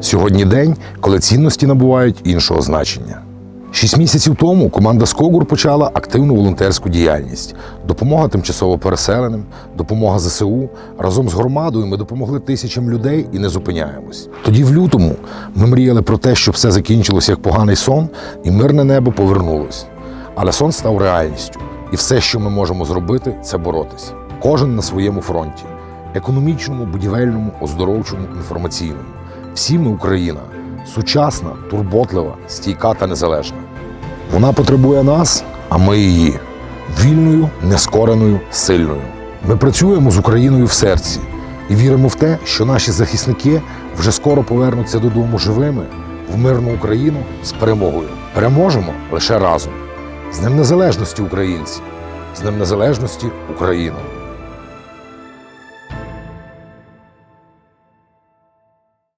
Сьогодні день, коли цінності набувають іншого значення. Шість місяців тому команда Скогур почала активну волонтерську діяльність. Допомога тимчасово переселеним, допомога ЗСУ. Разом з громадою ми допомогли тисячам людей і не зупиняємось. Тоді, в лютому, ми мріяли про те, щоб все закінчилося як поганий сон, і мирне небо повернулось. Але сон став реальністю, і все, що ми можемо зробити, це боротись. Кожен на своєму фронті економічному, будівельному, оздоровчому, інформаційному. Всі ми Україна сучасна, турботлива, стійка та незалежна. Вона потребує нас, а ми її вільною, нескореною, сильною. Ми працюємо з Україною в серці і віримо в те, що наші захисники вже скоро повернуться додому живими в мирну Україну з перемогою. Переможемо лише разом. З Днем Незалежності українці, з Днем Незалежності Україна.